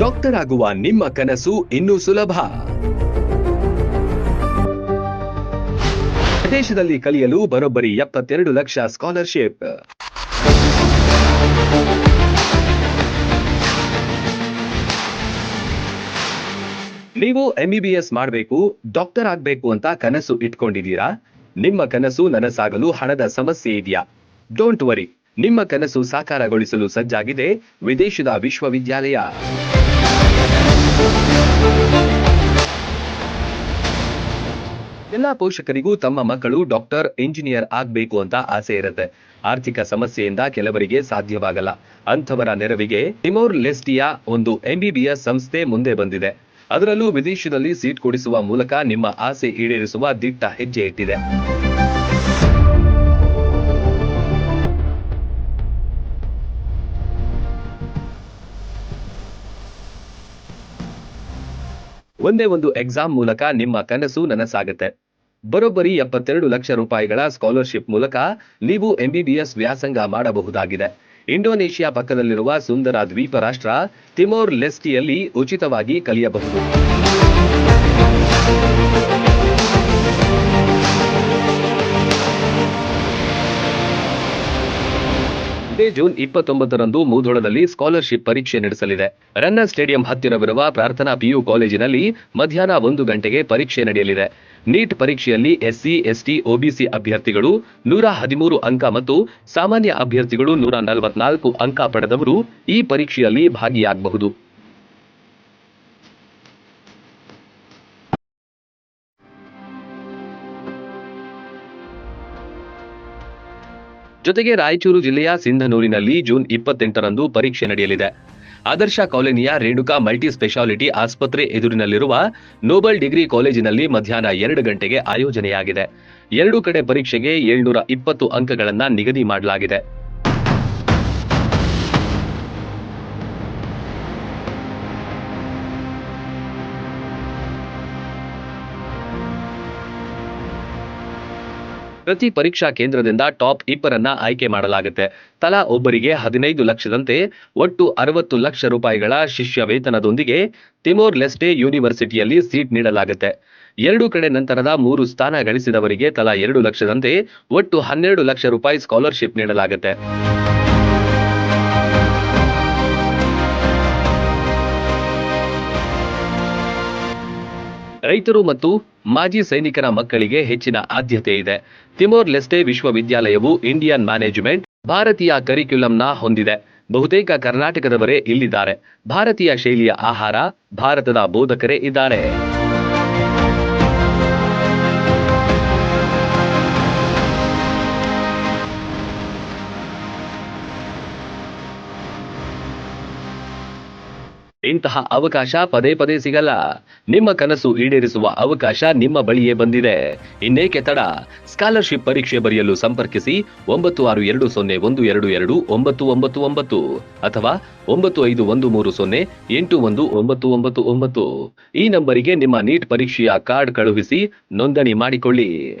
Doctor ಆಗುವ ನಿಮ್ಮ ಕನಸು ಇನ್ನೂ ಸುಲಭ. ದೇಶದಲ್ಲಿ ಕಲಿಯಲು ಬರೋಬ್ಬರಿ ಎಪ್ಪತ್ತೆರಡು ಲಕ್ಷ ಸ್ಕಾಲರ್ಶಿಪ್. ನೀವು ಎಂಬಿಬಿಎಸ್ ಮಾಡಬೇಕು, ಡಾಕ್ಟರ್ ಆಗಬೇಕು ಅಂತ ಕನಸು ಇಟ್ಕೊಂಡಿದ್ದೀರಾ? ನಿಮ್ಮ ಕನಸು ನನಸಾಗಲು ಹಣದ ಸಮಸ್ಯೆ ಇದೆಯಾ? ಡೋಂಟ್ ವರಿ, ನಿಮ್ಮ ಕನಸು ಸಾಕಾರಗೊಳಿಸಲು ಸಜ್ಜಾಗಿದೆ ವಿದೇಶದ ವಿಶ್ವವಿದ್ಯಾಲಯ. ಎಲ್ಲಾ ಪೋಷಕರಿಗೂ ತಮ್ಮ ಮಕ್ಕಳು ಡಾಕ್ಟರ್, ಇಂಜಿನಿಯರ್ ಆಗಬೇಕು ಅಂತ ಆಸೆ ಇರುತ್ತೆ. ಆರ್ಥಿಕ ಸಮಸ್ಯೆಯಿಂದ ಕೆಲವರಿಗೆ ಸಾಧ್ಯವಾಗಲ್ಲ. ಅಂಥವರ ನೆರವಿಗೆ ಟಿಮೋರ್ ಲೆಸ್ಟಿಯಾ ಒಂದು ಎಂಬಿಬಿಎಸ್ ಸಂಸ್ಥೆ ಮುಂದೆ ಬಂದಿದೆ. ಅದರಲ್ಲೂ ವಿದೇಶದಲ್ಲಿ ಸೀಟ್ ಕೊಡಿಸುವ ಮೂಲಕ ನಿಮ್ಮ ಆಸೆ ಈಡೇರಿಸುವ ದಿಟ್ಟ ಹೆಜ್ಜೆ ಇಟ್ಟಿದೆ. ಒಂದೇ ಒಂದು ಎಕ್ಸಾಮ್ ಮೂಲಕ ನಿಮ್ಮ ಕನಸು ನನಸಾಗುತ್ತೆ. ಬರೋಬ್ಬರಿ ಎಪ್ಪತ್ತೆರಡು ಲಕ್ಷ ರೂಪಾಯಿಗಳ ಸ್ಕಾಲರ್ಶಿಪ್ ಮೂಲಕ ನೀವು ಎಂಬಿಬಿಎಸ್ ವ್ಯಾಸಂಗ ಮಾಡಬಹುದಾಗಿದೆ. ಇಂಡೋನೇಷಿಯಾ ಪಕ್ಕದಲ್ಲಿರುವ ಸುಂದರ ದ್ವೀಪ ರಾಷ್ಟ್ರ ತಿಮೋರ್ ಲೆಸ್ಟಿಯಲ್ಲಿ ಉಚಿತವಾಗಿ ಕಲಿಯಬಹುದು. ಇದೇ ಜೂನ್ ಇಪ್ಪತ್ತೊಂಬತ್ತರಂದು ಮೂಧೋಳದಲ್ಲಿ ಸ್ಕಾಲರ್ಶಿಪ್ ಪರೀಕ್ಷೆ ನಡೆಸಲಿದೆ. ರನ್ನ ಸ್ಟೇಡಿಯಂ ಹತ್ತಿರವಿರುವ ಪ್ರಾರ್ಥನಾ ಪಿಯು ಕಾಲೇಜಿನಲ್ಲಿ ಮಧ್ಯಾಹ್ನ ಒಂದು ಗಂಟೆಗೆ ಪರೀಕ್ಷೆ ನಡೆಯಲಿದೆ. ನೀಟ್ ಪರೀಕ್ಷೆಯಲ್ಲಿ ಎಸ್ಸಿ, ಎಸ್ಟಿ, ಒಬಿಸಿ ಅಭ್ಯರ್ಥಿಗಳು ನೂರ ಹದಿಮೂರು ಅಂಕ ಮತ್ತು ಸಾಮಾನ್ಯ ಅಭ್ಯರ್ಥಿಗಳು ನೂರ ನಲವತ್ನಾಲ್ಕು ಅಂಕ ಪಡೆದವರು ಈ ಪರೀಕ್ಷೆಯಲ್ಲಿ ಭಾಗಿಯಾಗಬಹುದು. ಜೊತೆಗೆ ರಾಯಚೂರು ಜಿಲ್ಲೆಯ ಸಿಂಧನೂರಿನಲ್ಲಿ ಜೂನ್ ಇಪ್ಪತ್ತೆಂಟರಂದು ಪರೀಕ್ಷೆ ನಡೆಯಲಿದೆ. ಆದರ್ಶ ಕಾಲೋನಿಯ ರೇಣುಕಾ ಮಲ್ಟಿ ಸ್ಪೆಷಾಲಿಟಿ ಆಸ್ಪತ್ರೆ ಎದುರಿನಲ್ಲಿರುವ ನೋಬಲ್ ಡಿಗ್ರಿ ಕಾಲೇಜಿನಲ್ಲಿ ಮಧ್ಯಾಹ್ನ ಎರಡು ಗಂಟೆಗೆ ಆಯೋಜನೆಯಾಗಿದೆ. ಎರಡು ಕಡೆ ಪರೀಕ್ಷೆಗೆ ಏಳ್ನೂರ ಇಪ್ಪತ್ತು ಅಂಕಗಳನ್ನು ನಿಗದಿ ಮಾಡಲಾಗಿದೆ. ಪ್ರತಿ ಪರೀಕ್ಷಾ ಕೇಂದ್ರದಿಂದ ಟಾಪ್ ಇಬ್ಬರನ್ನ ಆಯ್ಕೆ ಮಾಡಲಾಗುತ್ತೆ. ತಲಾ ಒಬ್ಬರಿಗೆ ಹದಿನೈದು ಲಕ್ಷದಂತೆ ಒಟ್ಟು ಅರವತ್ತು ಲಕ್ಷ ರೂಪಾಯಿಗಳ ಶಿಷ್ಯ ವೇತನದೊಂದಿಗೆ ತಿಮೋರ್ ಲೆಸ್ಟೆ ಯೂನಿವರ್ಸಿಟಿಯಲ್ಲಿ ಸೀಟ್ ನೀಡಲಾಗುತ್ತೆ. ಎರಡು ಕಡೆ ನಂತರದ ಮೂರು ಸ್ಥಾನ ಗಳಿಸಿದವರಿಗೆ ತಲಾ ಎರಡು ಲಕ್ಷದಂತೆ ಒಟ್ಟು ಹನ್ನೆರಡು ಲಕ್ಷ ರೂಪಾಯಿ ಸ್ಕಾಲರ್ಶಿಪ್ ನೀಡಲಾಗುತ್ತೆ. ರೈತರು ಮತ್ತು ಮಾಜಿ ಸೈನಿಕರ ಮಕ್ಕಳಿಗೆ ಹೆಚ್ಚಿನ ಆದ್ಯತೆ ಇದೆ. ತಿಮೋರ್ ಲೆಸ್ಟೆ ವಿಶ್ವವಿದ್ಯಾಲಯವು ಇಂಡಿಯನ್ ಮ್ಯಾನೇಜ್ಮೆಂಟ್ ಭಾರತೀಯ ಕರಿಕ್ಯುಲಂನ ಹೊಂದಿದೆ. ಬಹುತೇಕ ಕರ್ನಾಟಕದವರೇ ಇಲ್ಲಿದ್ದಾರೆ. ಭಾರತೀಯ ಶೈಲಿಯ ಆಹಾರ ಭಾರತದ ಬೋಧಕರೇ ಇದ್ದಾರೆ. ಇಂತಹ ಅವಕಾಶ ಪದೇ ಪದೇ ಸಿಗಲ್ಲ. ನಿಮ್ಮ ಕನಸು ಈಡೇರಿಸುವ ಅವಕಾಶ ನಿಮ್ಮ ಬಳಿಯೇ ಬಂದಿದೆ. ಇನ್ನೇಕೆ ತಡ? ಸ್ಕಾಲರ್ಶಿಪ್ ಪರೀಕ್ಷೆ ಬರೆಯಲು ಸಂಪರ್ಕಿಸಿ ಒಂಬತ್ತು ಆರು ಎರಡು ಸೊನ್ನೆ ಒಂದು ಎರಡು ಎರಡು ಒಂಬತ್ತು ಒಂಬತ್ತು ಒಂಬತ್ತು ಅಥವಾ ಒಂಬತ್ತು ಐದು ಒಂದು ಮೂರು ಸೊನ್ನೆ ಎಂಟು ಒಂದು ಒಂಬತ್ತು ಒಂಬತ್ತು ಒಂಬತ್ತು ಈ ನಂಬರಿಗೆ ನಿಮ್ಮ ನೀಟ್ ಪರೀಕ್ಷೆಯ ಕಾರ್ಡ್ ಕಳುಹಿಸಿ ನೋಂದಣಿ ಮಾಡಿಕೊಳ್ಳಿ.